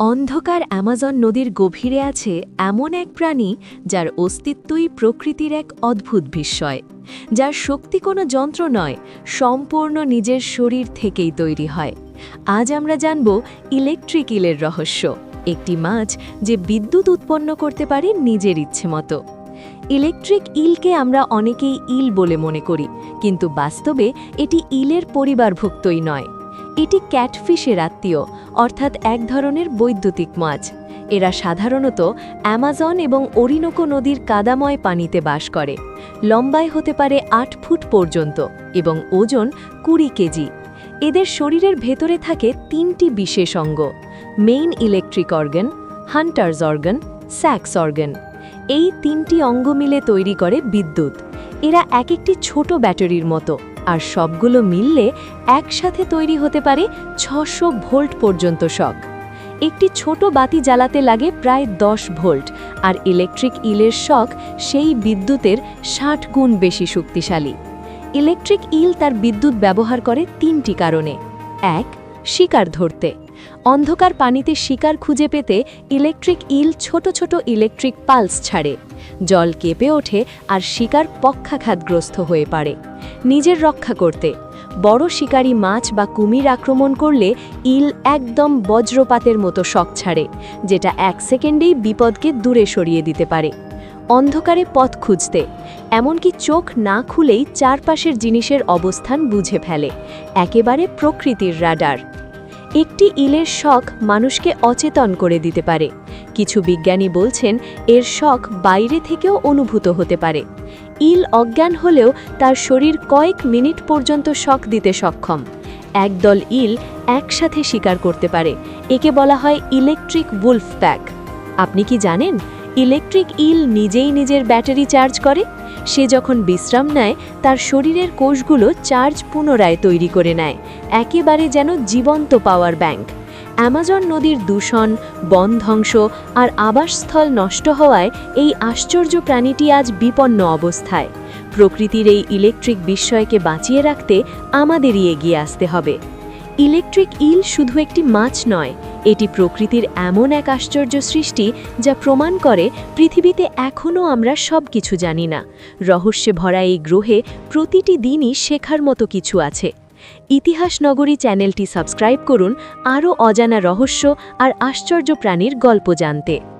অন্ধকার অ্যামাজন নদীর গভীরে আছে এমন এক প্রাণী যার অস্তিত্বই প্রকৃতির এক অদ্ভুত বিস্ময়। যার শক্তি কোনো যন্ত্র নয়, সম্পূর্ণ নিজের শরীর থেকেই তৈরি হয়। আজ আমরা জানব ইলেকট্রিক ইলের রহস্য, একটি মাছ যে বিদ্যুৎ উৎপন্ন করতে পারে নিজের ইচ্ছে মতো। ইলেকট্রিক ইলকে আমরা অনেকেই ইল বলে মনে করি, কিন্তু বাস্তবে এটি ইলের পরিবারভুক্তই নয়। এটি ক্যাটফিশের আত্মীয়, অর্থাৎ এক ধরনের বৈদ্যুতিক মাছ। এরা সাধারণত অ্যামাজন এবং অরিনোকো নদীর কাদাময় পানিতে বাস করে। লম্বায় হতে পারে আট ফুট পর্যন্ত এবং ওজন কুড়ি কেজি। এদের শরীরের ভেতরে থাকে তিনটি বিশেষ অঙ্গ, main electric organ, Hunter's organ, sax organ. এই তিনটি অঙ্গ মিলে তৈরি করে বিদ্যুৎ। এরা এক একটি ছোট ব্যাটারির মতো। আর সবগুলো মিললে একসাথে তৈরি হতে পারে ছশো ভোল্ট পর্যন্ত শক। একটি ছোট বাতি জ্বালাতে লাগে প্রায় দশ ভোল্ট, আর ইলেকট্রিক ইলের শক সেই বিদ্যুতের ষাট গুণ বেশি শক্তিশালী। ইলেকট্রিক ইল তার বিদ্যুৎ ব্যবহার করে তিনটি কারণে। এক, শিকার ধরতে। অন্ধকার পানিতে শিকার খুঁজে পেতে ইলেকট্রিক ইল ছোট ছোট ইলেকট্রিক পালস ছাড়ে। জল কেঁপে ওঠে আর শিকার পক্ষাঘাতগ্রস্ত হয়ে পারে নিজের রক্ষা করতে। বড় শিকারী মাছ বা কুমির আক্রমণ করলে ইল একদম বজ্রপাতের মতো শক ছাড়ে, যেটা এক সেকেন্ডেই বিপদকে দূরে সরিয়ে দিতে পারে। অন্ধকারে পথ খুঁজতে। এমনকি চোখ না খুলেই চারপাশের জিনিসের অবস্থান বুঝে ফেলে। একেবারে প্রকৃতির রাডার। একটি ইলের শখ মানুষকে অচেতন করে দিতে পারে। কিছু বিজ্ঞানী বলছেন, এর শখ বাইরে থেকেও অনুভূত হতে পারে। ইল অজ্ঞান হলেও তার শরীর কয়েক মিনিট পর্যন্ত শখ দিতে সক্ষম। একদল ইল একসাথে শিকার করতে পারে। একে বলা হয় ইলেকট্রিক উলফ প্যাক আপনি কি জানেন? ইলেকট্রিক ইল নিজেই নিজের ব্যাটারি চার্জ করে, সে যখন বিশ্রাম নেয়, তার শরীরের কোষগুলো চার্জ পুনরায় তৈরি করে নেয়, একেবারে যেন জীবন্ত পাওয়ার ব্যাংক। অ্যামাজন নদীর দূষণ, বন ধ্বংস আর আবাসস্থল নষ্ট হওয়ায় এই আশ্চর্য প্রাণীটি আজ বিপন্ন অবস্থায়। প্রকৃতির এই ইলেকট্রিক বিস্ময়কে বাঁচিয়ে রাখতে আমাদেরই এগিয়ে আসতে হবে। ইলেকট্রিক ইল শুধু একটি মাছ নয় এটি প্রকৃতির এমন এক আশ্চর্য সৃষ্টি যা প্রমাণ করে পৃথিবীতে এখনও আমরা সব কিছু জানি না। রহস্যে ভরা এই গ্রহে প্রতিটি দিনই শেখার মতো কিছু আছে। ইতিহাস নগরী চ্যানেলটি সাবস্ক্রাইব করুন, আরও অজানা রহস্য আর আশ্চর্য প্রাণীর গল্প জানতে।